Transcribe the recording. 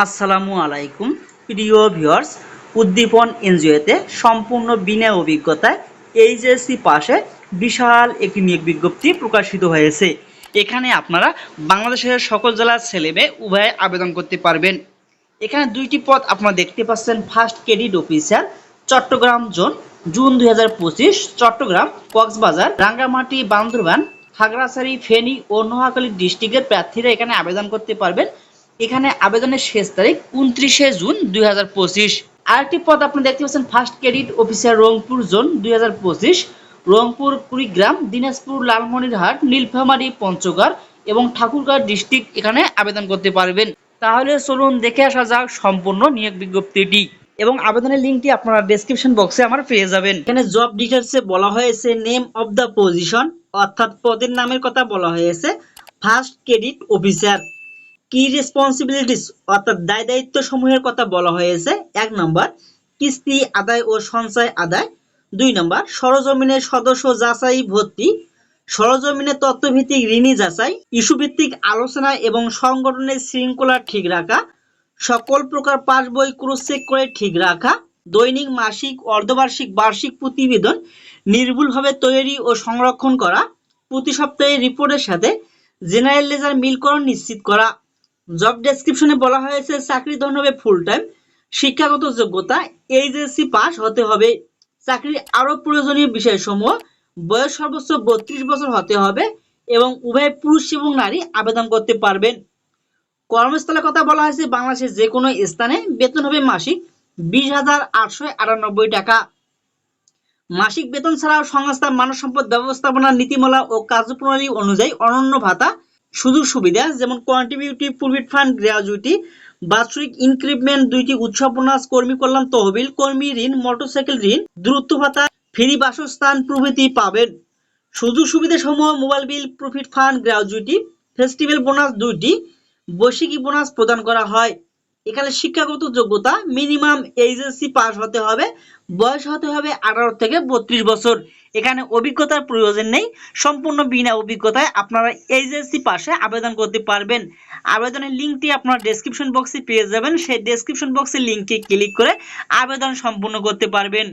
আসসালামু আলাইকুম, প্রিয় ভিউয়ার্স উদ্দীপন এনজিওতে সম্পূর্ণ বিনা অভিজ্ঞতায় এইচএসসি পাশে বিশাল একটি নিয়োগ বিজ্ঞপ্তি প্রকাশিত হয়েছে। এখানে আপনারা বাংলাদেশের সকল জেলার ছেলে মেয়ে উভয়ে আবেদন করতে পারবেন। এখানে দুইটি পদ আপনারা দেখতে পাচ্ছেন first credit officer Chattogram zone, June দুই হাজার পঁচিশ, চট্টগ্রাম, কক্সবাজার, রাঙ্গামাটি, বান্দরবান, খাগড়াছড়ি, ফেনী ও নোয়াখালী ডিস্ট্রিক্টের প্রার্থীরা এখানে আবেদন করতে পারবেন। এখানে আবেদনের শেষ তারিখ উনত্রিশে জুন দুই আরেকটি পদ আপনি দেখতে পাচ্ছেন first credit officer Rangpur zone দুই হাজার পঁচিশ। রংপুর, কুড়িগ্রাম, দিনাজপুর, লালমনিরহাট, নীলফামারী, পঞ্চগড় এবং ঠাকুরগাঁও ডিস্ট্রিক্ট এখানে আবেদন করতে পারবেন। তাহলে চলুন দেখে আসা যাক সম্পূর্ণ নিয়োগ বিজ্ঞপ্তিটি। এবং আবেদনের লিঙ্কটি আপনারা ডেসক্রিপশন বক্সে আমার পেয়ে যাবেন। এখানে জব ডিটেলসে বলা হয়েছে নেম অফ দ্য পজিশন অর্থাৎ পদের নামের কথা বলা হয়েছে ফার্স্ট ক্রেডিট অফিসার কি রেসপন্সিবিলিটিস অর্থাৎ দায় দায়িত্ব সমূহের কথা বলা হয়েছে? এক নম্বর, কিস্তি, আদায় ও সঞ্চয় আদায়। দুই নম্বর সরজমিনের সদস্য যাচাই ভর্তি। সরজমিনের তথ্যভিত্তিক ঋণী যাচাই ইস্যু ভিত্তিক আলোচনা এবং সংগঠনের শৃঙ্খলা ঠিক রাখা। সকল প্রকার পাস বই ক্রস চেক করে ঠিক রাখা। দৈনিক মাসিক, অর্ধবার্ষিক, বার্ষিক প্রতিবেদন নির্ভুলভাবে তৈরি ও সংরক্ষণ করা। প্রতি সপ্তাহে রিপোর্টের সাথে জেনারেল লেজার মিলকরণ নিশ্চিত করা জব ডেসক্রিপশনে বলা হয়েছে চাকরি ধরন হবে ফুল টাইম শিক্ষাগত যোগ্যতা এইচএসসি পাস হতে হবে। চাকরির আরও প্রয়োজনীয় বিষয়সমূহ, বয়স সর্বোচ্চ বত্রিশ বছর হতে হবে এবং উভয় পুরুষ এবং নারী আবেদন করতে পারবেন। কর্মস্থলের কথা বলা হয়েছে, বাংলাদেশের যে কোনো স্থানে বেতন হবে মাসিক বিশ হাজার আটশো আটানব্বই টাকা। মাসিক বেতন ছাড়াও সংস্থা মানব সম্পদ ব্যবস্থাপনা নীতিমালা ও কার্যপ্রণালী অনুযায়ী অনন্য ভাতা সুযোগ সুবিধা, যেমন কন্ট্রিবিউটিভ প্রভিট ফান্ড গ্র্যাজুইটি বাৎসরিক ইনক্রিমেন্ট দুইটি উৎসব বোনাস কর্মী কল্যাণ তহবিল, কর্মী ঋণ মোটরসাইকেল ঋণ, দ্রুত ভাতা ফ্রি বাসস্থান প্রভৃতি পাবেন। সুযোগ সুবিধা সমূহ mobile bill profit fund gratuity festival bonus দুইটি বৈশাখী বোনাস প্রদান করা হয়। এখানে শিক্ষাগত যোগ্যতা মিনিমাম এইচএসসি পাস হতে হবে, বয়স হতে হবে আঠারো থেকে বত্রিশ বছর। এখানে অভিজ্ঞতার প্রয়োজন নেই, সম্পূর্ণ বিনা অভিজ্ঞতায় আপনারা এইচএসসি পাশে আবেদন করতে পারবেন। আবেদনের লিঙ্কটি আপনারা ডেসক্রিপশন বক্সে পেয়ে যাবেন। সেই ডেসক্রিপশন বক্সের লিঙ্কে ক্লিক করে আবেদন সম্পূর্ণ করতে পারবেন।